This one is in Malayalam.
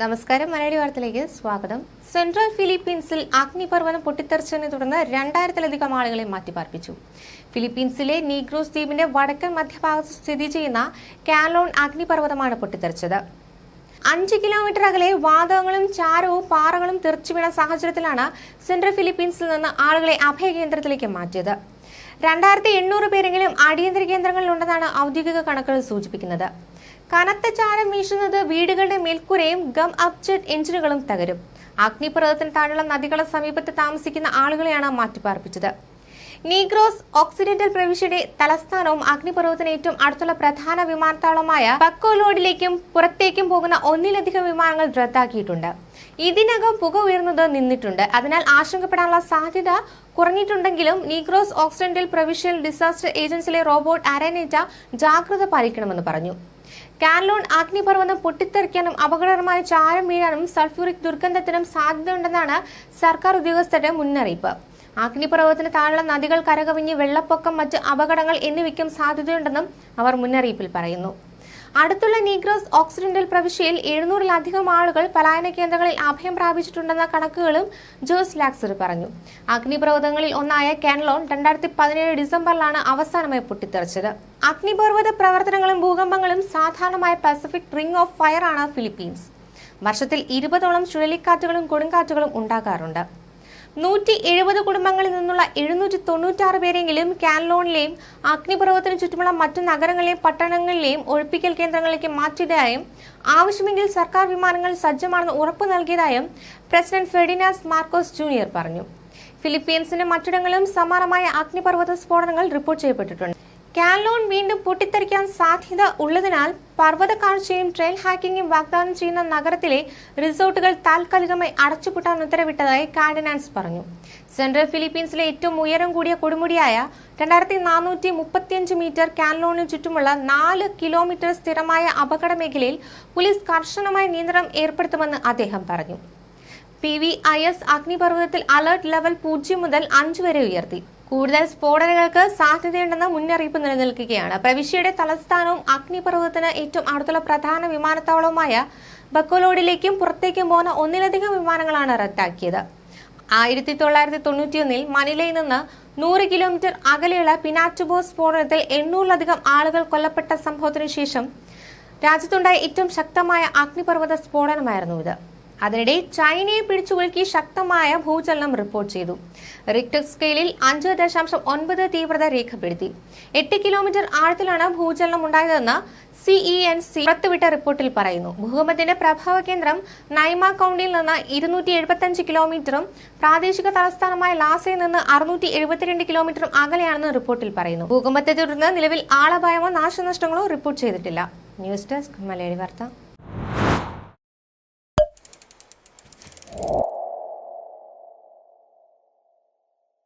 നമസ്കാരം. മലയാളി വാർത്തയിലേക്ക് സ്വാഗതം. സെൻട്രൽ ഫിലിപ്പീൻസിൽ അഗ്നിപർവതം പൊട്ടിത്തെറിച്ചതിനെ തുടർന്ന് രണ്ടായിരത്തിലധികം ആളുകളെ മാറ്റിപ്പാർപ്പിച്ചു. ഫിലിപ്പീൻസിലെ നീഗ്രോസ് ദ്വീപിന്റെ വടക്കൻ മധ്യഭാഗത്ത് സ്ഥിതി ചെയ്യുന്ന കാലോൺ അഗ്നിപർവതമാണ് പൊട്ടിത്തെറിച്ചത്. അഞ്ച് കിലോമീറ്റർ അകലെ വാതകങ്ങളും ചാരവും പാറകളും തെറിച്ചു വീണ സാഹചര്യത്തിലാണ് സെൻട്രൽ ഫിലിപ്പീൻസിൽ നിന്ന് ആളുകളെ അഭയകേന്ദ്രത്തിലേക്ക് മാറ്റിയത്. രണ്ടായിരത്തി എണ്ണൂറ് പേരെങ്കിലും അടിയന്തര കേന്ദ്രങ്ങളിലുണ്ടെന്നാണ് ഔദ്യോഗിക കണക്കുകൾ സൂചിപ്പിക്കുന്നത്. കനത്ത ചാരം വീശുന്നത് വീടുകളുടെ മേൽക്കൂരയും ഗം അപ്ജെറ്റ് എഞ്ചിനുകളും തകരും. അഗ്നിപർവതത്തിന് താഴെയുള്ള നദികളെ സമീപത്ത് താമസിക്കുന്ന ആളുകളെയാണ് മാറ്റിപ്പാർപ്പിച്ചത്. നീഗ്രോസ് ഓക്സിഡന്റൽ പ്രവിശ്യയുടെ തലസ്ഥാനവും അഗ്നിപർവതത്തിന് ഏറ്റവും അടുത്തുള്ള പ്രധാന വിമാനത്താവളമായ പക്കോലോഡിലേക്കും പുറത്തേക്കും പോകുന്ന ഒന്നിലധികം വിമാനങ്ങൾ റദ്ദാക്കിയിട്ടുണ്ട്. ഇതിനകം പുക ഉയർന്നത് നിന്നിട്ടുണ്ട്. അതിനാൽ ആശങ്കപ്പെടാനുള്ള സാധ്യത കുറഞ്ഞിട്ടുണ്ടെങ്കിലും നീഗ്രോസ് ഓക്സിഡന്റൽ പ്രൊവിഷ്യൽ ഡിസാസ്റ്റർ ഏജൻസിയിലെ റോബോട്ട് അരനേറ്റ ജാഗ്രത പാലിക്കണമെന്ന് പറഞ്ഞു. കാൻലോൺ അഗ്നിപർവതം പൊട്ടിത്തെറിക്കാനും അപകടകരമായ ചാരം വീഴാനും സൾഫ്യൂറിക് ദുർഗന്ധത്തിനും സാധ്യതയുണ്ടെന്നാണ് സർക്കാർ ഉദ്യോഗസ്ഥരുടെ മുന്നറിയിപ്പ്. അഗ്നിപർവതത്തിന് താഴെയുള്ള നദികൾ കരകവിഞ്ഞ് വെള്ളപ്പൊക്കം മറ്റ് അപകടങ്ങൾ എന്നിവയ്ക്കും സാധ്യതയുണ്ടെന്നും അവർ മുന്നറിയിപ്പിൽ പറയുന്നു. അടുത്തുള്ള നീഗ്രോസ് ഓക്സിഡന്റൽ പ്രവിശ്യയിൽ എഴുന്നൂറിലധികം ആളുകൾ പലായന കേന്ദ്രങ്ങളിൽ അഭയം പ്രാപിച്ചിട്ടുണ്ടെന്ന കണക്കുകളും ജോസ് ലാക്സർ പറഞ്ഞു. അഗ്നിപർവതങ്ങളിൽ ഒന്നായ കാൻലോൺ രണ്ടായിരത്തി പതിനേഴ് ഡിസംബറിലാണ് അവസാനമായി പൊട്ടിത്തെറിച്ചത്. അഗ്നിപർവത പ്രവർത്തനങ്ങളും ഭൂകമ്പങ്ങളും സാധാരണമായ പസഫിക് റിംഗ് ഓഫ് ഫയർ ആണ് ഫിലിപ്പീൻസ്. വർഷത്തിൽ ഇരുപതോളം ചുഴലിക്കാറ്റുകളും കൊടുങ്കാറ്റുകളും ഉണ്ടാകാറുണ്ട്. നൂറ്റി എഴുപത് കുടുംബങ്ങളിൽ നിന്നുള്ള എഴുന്നൂറ്റി തൊണ്ണൂറ്റാറ് പേരെങ്കിലും കാൻലോണിലെയും അഗ്നിപർവതത്തിന് ചുറ്റുമുള്ള മറ്റു നഗരങ്ങളിലെയും പട്ടണങ്ങളിലെയും ഒഴിപ്പിക്കൽ കേന്ദ്രങ്ങളിലേക്ക് മാറ്റിയതായും ആവശ്യമെങ്കിൽ സർക്കാർ വിമാനങ്ങൾ സജ്ജമാണെന്ന് ഉറപ്പു നൽകിയതായും പ്രസിഡന്റ് ഫെഡിനാസ് മാർക്കോസ് ജൂനിയർ പറഞ്ഞു. ഫിലിപ്പീൻസിന്റെ മറ്റിടങ്ങളിലും സമാനമായ അഗ്നിപർവത സ്ഫോടനങ്ങൾ റിപ്പോർട്ട് ചെയ്യപ്പെട്ടിട്ടുണ്ട്. കാൻലോൺ വീണ്ടും പൊട്ടിത്തെറിക്കാൻ സാധ്യത ഉള്ളതിനാൽ പർവത കാഴ്ചയും ട്രെയിൽ ഹാക്കിങ്ങും വാഗ്ദാനം ചെയ്യുന്ന നഗരത്തിലെ റിസോർട്ടുകൾ താൽക്കാലികമായി അടച്ചുപൂട്ടാൻ ഉത്തരവിട്ടതായി കാർഡിനാൻസ് പറഞ്ഞു. സെൻട്രൽ ഫിലിപ്പീൻസിലെ ഏറ്റവും ഉയരം കൂടിയ കൊടുമുടിയായ രണ്ടായിരത്തി നാനൂറ്റി മുപ്പത്തിയഞ്ച് മീറ്റർ കാൻലോണിന് ചുറ്റുമുള്ള നാല് കിലോമീറ്റർ സ്ഥിരമായ അപകട മേഖലയിൽ പോലീസ് കർശനമായ നിയന്ത്രണം ഏർപ്പെടുത്തുമെന്ന് അദ്ദേഹം പറഞ്ഞു. പി വി ഐ എസ് അഗ്നിപർവതത്തിൽ അലർട്ട് ലെവൽ പൂജ്യം മുതൽ അഞ്ച് വരെ ഉയർത്തി. കൂടുതൽ സ്ഫോടനങ്ങൾക്ക് സാധ്യതയുണ്ടെന്ന മുന്നറിയിപ്പ് നിലനിൽക്കുകയാണ്. പ്രവിശ്യയുടെ തലസ്ഥാനവും അഗ്നിപർവതത്തിന് ഏറ്റവും അടുത്തുള്ള പ്രധാന വിമാനത്താവളവുമായ ബക്കോലോഡിലേക്കും പുറത്തേക്കും പോകുന്ന ഒന്നിലധികം വിമാനങ്ങളാണ് റദ്ദാക്കിയത്. ആയിരത്തി തൊള്ളായിരത്തി തൊണ്ണൂറ്റിയൊന്നിൽ മനിലയിൽ നിന്ന് നൂറ് കിലോമീറ്റർ അകലെയുള്ള പിനാറ്റുബോ സ്ഫോടനത്തിൽ എണ്ണൂറിലധികം ആളുകൾ കൊല്ലപ്പെട്ട സംഭവത്തിനു ശേഷം രാജ്യത്തുണ്ടായ ഏറ്റവും ശക്തമായ അഗ്നിപർവത സ്ഫോടനമായിരുന്നു ഇത്. അതിനിടെ ചൈനയെ പിടിച്ചുകുലുക്കി ശക്തമായ ഭൂചലനം റിപ്പോർട്ട് ചെയ്തു. റിക്ടർ സ്കെയിലിൽ അഞ്ച് ദശാംശം ഒൻപത് തീവ്രത രേഖപ്പെടുത്തി. എട്ട് കിലോമീറ്റർ ആഴത്തിലാണ് ഭൂചലനം ഉണ്ടായതെന്ന് സിഇ എൻ സി പുറത്തുവിട്ട റിപ്പോർട്ടിൽ പറയുന്നു. ഭൂകമ്പത്തിന്റെ പ്രഭാവ കേന്ദ്രം നൈമ കൌണ്ടിയിൽ നിന്ന് ഇരുന്നൂറ്റി എഴുപത്തിയഞ്ച് കിലോമീറ്ററും പ്രാദേശിക തലസ്ഥാനമായ ലാസയിൽ നിന്ന് അറുന്നൂറ്റി എഴുപത്തിരണ്ട് കിലോമീറ്ററും അകലെയാണെന്ന് റിപ്പോർട്ടിൽ പറയുന്നു. ഭൂകമ്പത്തെ തുടർന്ന് നിലവിൽ ആളപായമോ നാശനഷ്ടങ്ങളോ റിപ്പോർട്ട് ചെയ്തിട്ടില്ല. News desk Malayali Vartha.